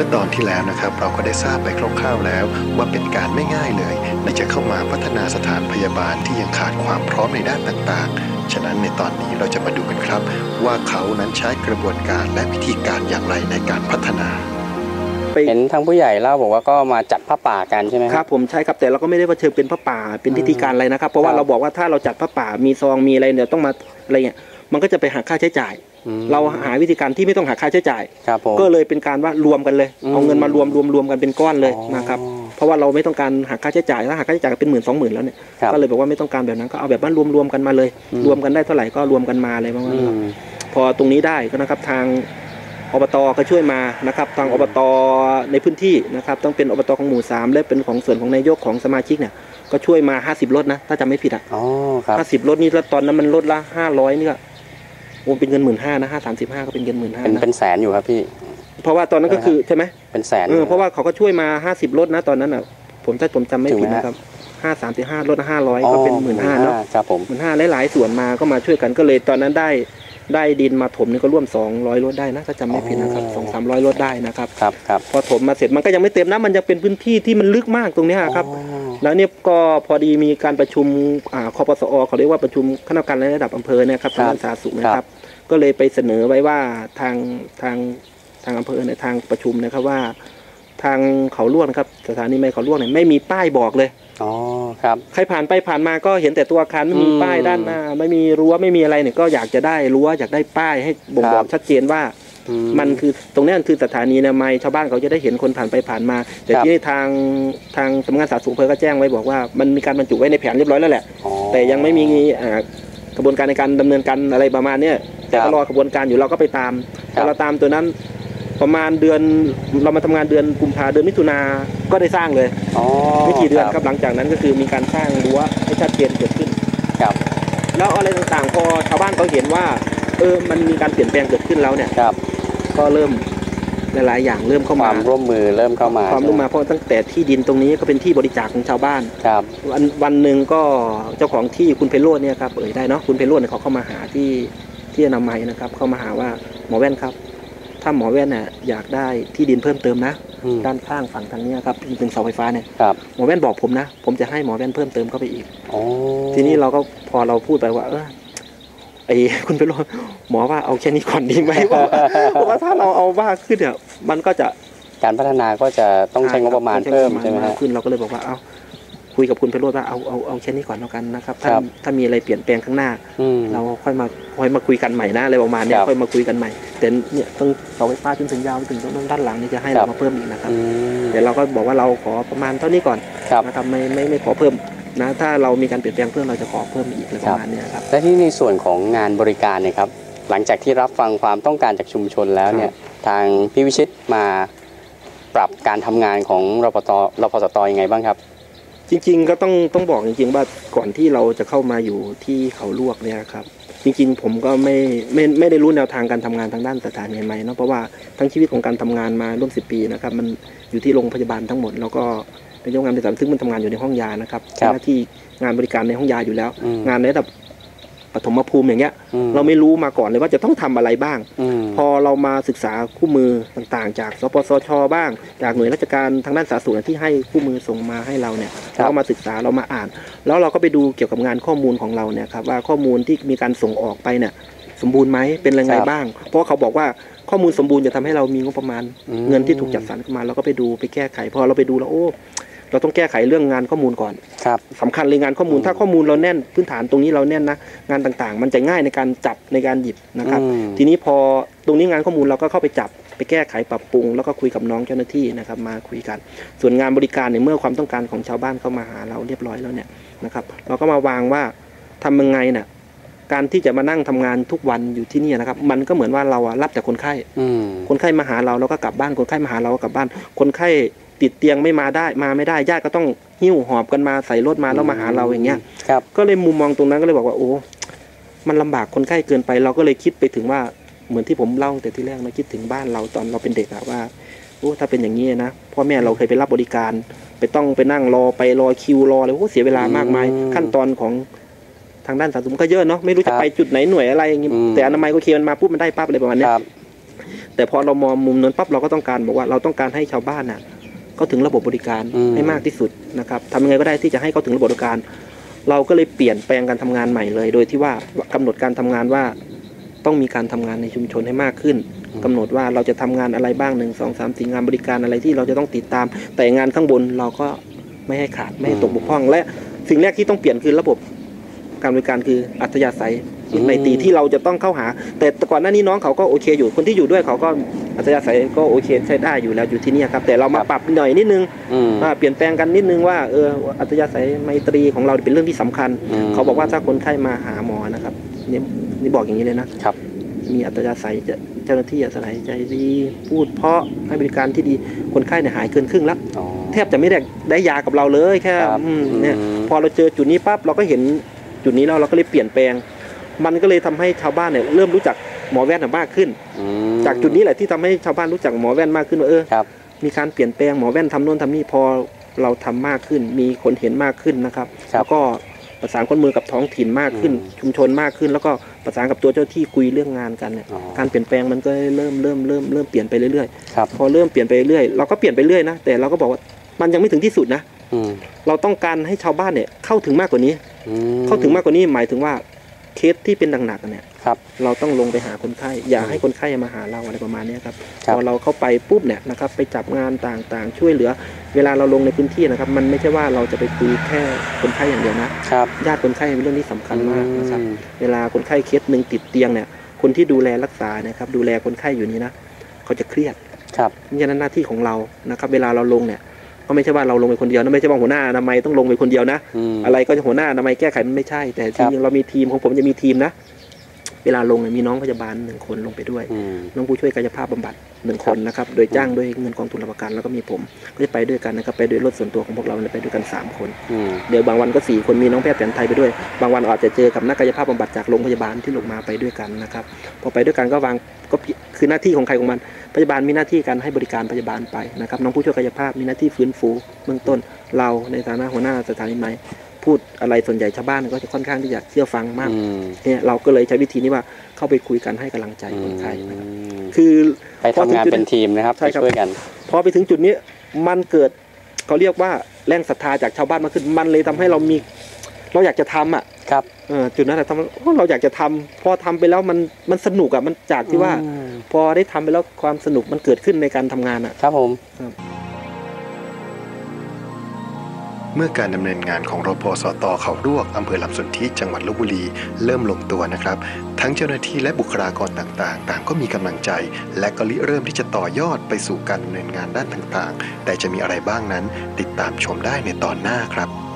มื่อตอนที่แล้วนะครับ เราก็ได้ทราบไปคร่าวๆแล้ว ว่าเป็นการไม่ง่ายเลยในจะเข้ามาพัฒนาสถานพยาบาลที่ยังขาดความพร้อมในด้านต่างๆ ฉะนั้นในตอนนี้เราจะมาดูกันครับ ว่าเขานั้นใช้กระบวนการและวิธีการอย่างไรในการพัฒนาเห็นทางผู้ใหญ่เล่าบอกว่าก็มาจัดผ้าป่ากันใช่ไหมครับผมใช่ครับแต่เราก็ไม่ได้ว่าเชิญเป็นพระป่าเป็นพิธีการอะไรนะครับ เพราะว่าครับเราบอกว่าถ้าเราจัดพระป่ามีซองมีอะไรเนี่ยต้องมาอะไรเงี้ยมันก็จะไปหาค่าใช้จ่ายอืม เราหาวิธีการที่ไม่ต้องหาค่าใช้จ่ายครับผมก็เลยเป็นการว่ารวมกันเลยอืมเอาเงินมารวมรวมรวมกันเป็นก้อนเลยอ๋อนะครับเพราะว่าเราไม่ต้องการหาค่าใช้จ่ายถ้าหาค่าใช้จ่ายก็เป็นหมื่นสองหมื่นแล้วเนี่ยครับก็เลยบอกว่าไม่ต้องการแบบนั้นก็เอาแบบว่ารวมรวมกันมาเลยอืมรวมกันได้เท่าไหร่ก็รวมกันมาอะไรประมาณอืนี้ครับมพอตรงนี้ได้ก็นะครับทางอบตก็ช่วยมานะครับทางอบตในพื้นที่นะครับต้องเป็นอบตของหมู่สามและเป็นของส่วนของนายกของสมาชิกเนี่ยก็ช่วยมา 50 รถนะ ถ้าจำไม่ผิดอะอ๋อครับห้าสิบรถนี่แล้วตอนนั้นมันลดละห้าร้อยนี่ก็ โอ้เป็นเงินหมื่นห้านะห้าสามสิบห้าก็เป็นเงินหมื่นห้าเป็นนะเป็นแสนอยู่ครับพี่ เพราะว่าตอนนั้นก็คือใช่ไหมเป็นแสนเออเพราะว่าเขาก็ช่วยมาห้าสิบรถนะตอนนั้นอะ ผมถ้าผมจำไม่ถึงผิดไหมฮะนะครับห้าสามสิบห้ารถห้าร้อยก็เป็นหมื่นห้าเนาะครับผมหมื่นห้าหลายๆส่วนมาก็มาช่วยกันก็เลยตอนนั้นได้ ได้ดินมาถมนี่ก็ร่วม 200รถได้นะถ้าจำไม่ผิดนะครับสองสามร้อยรถได้นะครับครับครับพอถมมาเสร็จมันก็ยังไม่เต็มนะมันยังเป็นพื้นที่ที่มันลึกมากตรงเนี้ยครับอ๋อแล้วเนี่ยก็พอดีมีการประชุมอ่าคอปสอเขาเรียกว่าประชุมคณะกรรมการในระดับอำเภอเนะครับทางด้านสาธารณสุขนะครับ ก็เลยไปเสนอไว้ว่าทางทางทางอำเภอในยทางประชุมนะครับว่า ทางเขาล่วงนะครับ สถานีไม่เขาล่วงเนี่ยไม่มีป้ายบอกเลยอ๋อครับ ใครผ่านไปผ่านมาก็เห็นแต่ตัวอาคารไม่มีอืมป้ายด้านหน้า ไม่มีรั้วไม่มีอะไรเนี่ยก็อยากจะได้รั้วอยากได้ป้ายให้บ่งครับบอกชัดเจนว่าอืมันคือตรงเนี้ยคือสถานีอนามัยชาวบ้านเขาจะได้เห็นคนผ่านไปผ่านมา แต่ครับที่ทางทางสำนักงานสาธารณสุขอำเภอก็แจ้งไว้บอกว่ามันมีการบรรจุไว้ในแผนเรียบร้อยแล้วแหละอ๋อแต่ยังไม่มีอ่ากระบวนการในการดำเนินการอะไรประมาณเนี้ยแต่ครัก็บรอกระบวนการอยู่เราก็ไปตามครัพบอเราตามตัวนั้น ประมาณเดือนเรามาทำงานเดือนกุมภาเดือนมิถุนาก็ได้สร้างเลยอ๋อไม่กี่เดือนครับหลังจากนั้นก็คือมีการสร้างรั้วให้ชัดเจนเกิดขึ้นครับ แล้วอะไรต่างๆพอชาวบ้านเขาเห็นว่า เออมันมีการเปลี่ยนแปลงเกิดขึ้นแล้วเนี่ยครับ ก็เริ่มหลายๆอย่างเริ่มเข้าคมาวามร่วมมือเริ่มเข้ามาความร่วมมาเพราะตั้งแต่ที่ดินตรงนี้ก็เป็นที่บริจาคของชาวบ้านครับ วันวันหนึ่งก็เจ้าของที่คุณเพโรจน์เนี่ยครับเอ่ยได้เนาะคุณเพโรจน์เนี่ยเขาเข้ามาหาที่ที่อนามัยนะครับ เข้ามาหาว่าหมอแว่นครับ ถ้าหมอแว่นเนี่ยอยากได้ที่ดินเพิ่มเติมนะ อืมด้านข้างฝั่งทางเนี้ยครับที่เป็นเสาไฟฟ้าเนี่ยครับหมอแว่นบอกผมนะ ผมจะให้หมอแว่นเพิ่มเติมเข้าไปอีกอ๋อทีนี้เราก็พอเราพูดไปว่า เออไอ้คุณเพโรจน์หมอว่าเอาแค่นี้ก่อนดีไหมเพราะว่าเพราะว่าถ้าเราเอามากขึ้นเนี่ยมันก็จะการพัฒนาก็จะต้องใช้งบประมาณเพิ่มใช่ไหมงบประาฮะณขึ้นเราก็เลยบอกว่าเอา คุยกับคุณเพโรจน์ว่าเอาเอาเอาแค่นี้ก่อนแล้วกันนะครับถ้าครับถ้ามีอะไรเปลี่ยนแปลงข้างหน้า อืม เราค่อยมาค่อยมาคุยกันใหม่นะอะไรประมาณเนี้ยครับค่อยมาคุยกันใหม่ แต่เนี่ยต้องเสาไฟฟ้าจนถึงยาวไปถึงตรงด้านหลังนี่จะให้ครัเราบ มาเพิ่มอีกนะครับอืมเดี๋ยวเราก็บอกว่าเราขอประมาณเท่านี้ก่อนครับ นะครับไม่ไม่ไม่ขอเพิ่มนะถ้าเรามีการเปลี่ยนแปลงเพิ่มเราจะขอเพิ่มอีกอะไรประมาณเนี้ยครับ และที่ในส่วนของงานบริการเนี่ยครับหลังจากที่รับฟังความต้องการจากชุมชนแล้วเนี่ยทางพี่วิชิตมาปรับการทำงานของรปตรพสตยังไงบ้างครับ จริง ๆ ก็ต้องต้องบอกจริงๆว่าก่อนที่เราจะเข้ามาอยู่ที่เขาลวกเนี่ยครับ จริง ๆ ผมก็ไม่ไม่ไม่ได้รู้แนวทางการทำงานทางด้านสถานีอนามัยเนาะเพราะว่าทั้งชีวิตของการทำงานมาร่วมสิปีนะครับ มันอยู่ที่โรงพยาบาลทั้งหมด แล้วก็ในโรงงานในสันซึ่งมันทำงานอยู่ในห้องยานะครับครับหน้าที่งานบริการในห้องยาอยู่แล้วอืมงานในระดับป ฐมภูมิอย่างเงี้ยอืมเราไม่รู้มาก่อนเลยว่าจะต้องทำอะไรบ้างอืมพอเรามาศึกษาคู่มือต่างๆ จากสปสชบ้าง จากหน่วยราชการทางด้านสาธารณสุขที่ให้คู่มือส่งมาให้เราเนี่ยครับเรามาศึกษาเรามาอ่าน แล้วเราก็ไปดูเกี่ยวกับงานข้อมูลของเราเนี่ยครับว่าข้อมูลที่มีการส่งออกไปเนี่ยสมบูรณ์ไหมเป็นยังไงบ้าง เพราะว่าเขาบอกว่าข้อมูลสมบูรณ์จะทำให้เรามีงบประมาณอืมเงินที่ถูกจัดสรรเข้ามาเราก็ไปดูไปแก้ไขพอเราไปดูแล้วโอ้ เราต้องแก้ไขเรื่องงานข้อมูลก่อนครับสำคัญเลยงานข้อมูลอืมถ้าข้อมูลเราแน่นพื้นฐานตรงนี้เราแน่นนะงานต่างๆ มันจะง่ายในการจับในการหยิบนะครับอืมทีนี้พอตรงนี้งานข้อมูลเราก็เข้าไปจับไปแก้ไขปรับปรุง แล้วก็คุยกับน้องเจ้าหน้าที่นะครับมาคุยกัน ส่วนงานบริการเนี่ยเมื่อความต้องการของชาวบ้านเข้ามาหาเราเรียบร้อยแล้วเนี่ยนะครับ เราก็มาวางว่าทำยังไงเนี่ยการที่จะมานั่งทำงานทุกวันอยู่ที่นี่นะครับ มันก็เหมือนว่าเราอะรับแต่คนไข้อืมคนไข้มาหาเราเราก็กลับบ้านคนไข้มาหาเราก็กลับบ้านคนไข้ ติดเตียงไม่มาได้มาไม่ได้ญาติก็ต้องหิ้วหอบกันมาใส่รถมาแล้วมาหาเราอย่างเงี้ยครับ ก็เลยมุมมองตรงนั้นก็เลยบอกว่าโอ้มันลำบากคนไข้เกินไป เราก็เลยคิดไปถึงว่าเหมือนที่ผมเล่าแต่ที่แรกนะคิดถึงบ้านเราตอนเราเป็นเด็กอะว่าโอ้ถ้าเป็นอย่างนี้นะพ่อแม่เราเคยไปรับบริการ ไปต้องไปนั่งรอไปรอคิวรออะไรโอ้เสียเวลามากมายอืมขั้นตอนของทางด้านสาธารณสุขก็เยอะเนาะไม่รู้ครัจะบไปจุดไหนหน่วยอะไรอย่างงี้อืมแต่อนามัยโอเคมันมาปุ๊บมันได้ปั๊บอะไรประมาณเนี้คยรับแต่พอเรามองมุมนั้นปั๊บเราก็ต้องการบอกว่าเราต้องการให้ชาวบ้านน่ะ เขาถึงระบบบริการอืมให้มากที่สุดนะครับทำยังไงก็ได้ที่จะให้เขาถึงระบบบริการ เราก็เลยเปลี่ยนแปลงการทำงานใหม่เลย โดยที่ว่ากำหนดการทำงานว่าต้องมีการทำงานในชุมชนให้มากขึ้นกำหนดว่าเราจะทำงานอะไรบ้างหนึ่งสองสามสี่งานบริการอะไรที่เราจะต้องติดตาม แต่งานข้างบนเราก็ไม่ให้ขาดไม่ให้ตกบกพร่อง และสิ่งแรกที่ต้องเปลี่ยนคือระบบการบริการคืออัธยาศัยอืมในตีที่เราจะต้องเข้าหา แต่ก่อนหน้านี้น้องเขาก็โอเคอยู่คนที่อยู่ด้วยเขาก็ อัธยาศัยก็โอเคใช้ได้อยู่แล้วอยู่ที่เนี่ยครับ แต่เรามาปรับหน่อยนิดนึงอืมอ่าเปลี่ยนแปลงกันนิดนึงว่าเอออัธยาศัยไมตรีของเราเป็นเรื่องที่สำคัญมเขาบอกว่าถ้าคนไข้มาหาหมอนะครับนี่นี่บอกอย่างนี้เลยนะครับ มีอัตยาศัยจะเจ้าหน้าที่อัตยาศัยใจดีพูดเพราะให้บริการที่ดีคนไข้เนี่ยหายเกินครึ่งแล้วอ๋อแทบจะไม่ได้ได้ยากับเราเลยแค่ครับอืมเนี่ยอืมพอเราเจอจุดนี้ปั๊บเราก็เห็นจุดนี้แล้วเราก็เลยเปลี่ยนแปลง มันก็เลยทำให้ชาวบ้านเนี่ยเริ่มรู้จัก หมอแว่นมากขึ้นอืมจากจุดนี้แหละที่ทำให้ชาวบ้านรู้จักหมอแว่นมากขึ้นว่าเออครับมีการเปลี่ยนแปลงหมอแว่นทำโน่นทำนี่พอเราทำมากขึ้น มีคนเห็นมากขึ้นนะครับครับแล้วก็ประสานคนมือกับท้องถิ่นมากขึ้นอืมชุมชนมากขึ้น แล้วก็ประสานกับตัวเจ้าที่คุยเรื่องงานกันเนี่ยอ๋อการเปลี่ยนแปลงมันก็เริ่มเริ่มเริ่มเริ่มเปลี่ยนไปเรื่อยครับๆพอเริ่มเปลี่ยนไปเรื่อยเราก็เปลี่ยนไปเรื่อยนะแต่เราก็บอกว่ามันยังไม่ถึงที่สุดนะอืมเราต้องการให้ชาวบ้านเนี่ยเข้าถึงมากกว่านี้อืมเข้าถึงมากกว่านี้หมายถึงว่า เคสที่เป็นหนักๆเนี่ยครับ เราต้องลงไปหาคนไข้ อย่าอืมให้คนไข้มาหาเราอะไรประมาณเนี้ยครับครับพอเราเข้าไปปุ๊บเนี่ยนะครับไปจับงานต่างๆ ช่วยเหลือ เวลาเราลงในพื้นที่นะครับ มันไม่ใช่ว่าเราจะไปคุยแค่คนไข้อย่างเดียวนะครับญาติคนไข้เป็นเรื่องที่สำคัญมากนะครับอืมเวลาคนไข้เคสหนึ่งติดเตียงเนี่ย คนที่ดูแลรักษานะครับดูแลคนไข้อยู่นี้นะเขาจะเครียดครับเพราะฉะนั้นหน้าที่ของเรานะครับ เวลาเราลงเนี่ย ก็ไม่ใช่ว่าเราลงไปคนเดียวนะไม่ใช่ว่าหัวหน้าอนามัยต้องลงไปคนเดียวนะอืมอะไรก็จะหัวหน้าอนามัยแก้ไขมันไม่ใช่ แต่ครัทีบเรามีทีมของผมจะมีทีมนะเวลาลงเนี่ยมีน้องพยาบาลหนึ่งคนลงไปด้วยอืมน้องผู้ช่วยกายภาพบำบัดหนึ่งคนนะครับ โดยจ้างด้วยเงินกองทุนรับประกันแล้วก็มีผมก็จะไปด้วยกันนะครับ ไปด้วยรถส่วนตัวของพวกเราเนี่ยไปด้วยกันสามคนอืมเดี๋ยวบางวันก็สี่คนมีน้องแพทย์แผนไทยไปด้วย บางวันอาจจะเจอกับนักกายภาพบำบัดจากโรงพยาบาลที่ลงมาไปด้วยกันนะครับ พอไปด้วยกันก็วางก็คือหน้าที่ของใครของมัน พยาบาลมีหน้าที่การให้บริการพยาบาลไปนะครับน้องผู้ช่วยกายภาพมีหน้าที่ฟื้นฟูเบื้องต้นเราในฐานะหัวหน้าสถานีไหมพูดอะไรส่วนใหญ่ชาวบ้านก็จะค่อนข้างที่จะเชื่อฟังมากอืมเนี่ยเราก็เลยใช้วิธีนี้ว่าเข้าไปคุยกันให้กำลังใจคนไข้นะครับอืมคือไปทำงานเป็นทีมนะครับใช่ไปครับช่วยกันพอไปถึงจุดนี้มันเกิดเขาเรียกว่าแรงศรัทธาจากชาวบ้านมากขึ้นมันเลยทำให้เรามี เราอยากจะทำอะครับเออจุดนั้นแหละทำโอ้เราอยากจะทำพอทำไปแล้วมันมันสนุกอะมันจากที่ว่าอืม พอได้ทำไปแล้วความสนุกมันเกิดขึ้นในการทำงานอะ ครับผมเมื่อการดำเนินงานของรพสตเขารวกอำเภอลำสนธิจังหวัดลบบุรี เริ่มลงตัวนะครับ ทั้งเจ้าหน้าที่และบุคลากรต่างๆ ต่างก็มีกำลังใจ และก็ริเริ่มที่จะต่อยอดไปสู่การดำเนินงานด้านต่างๆ แต่จะมีอะไรบ้างนั้น ติดตามชมได้ในตอนหน้าครับ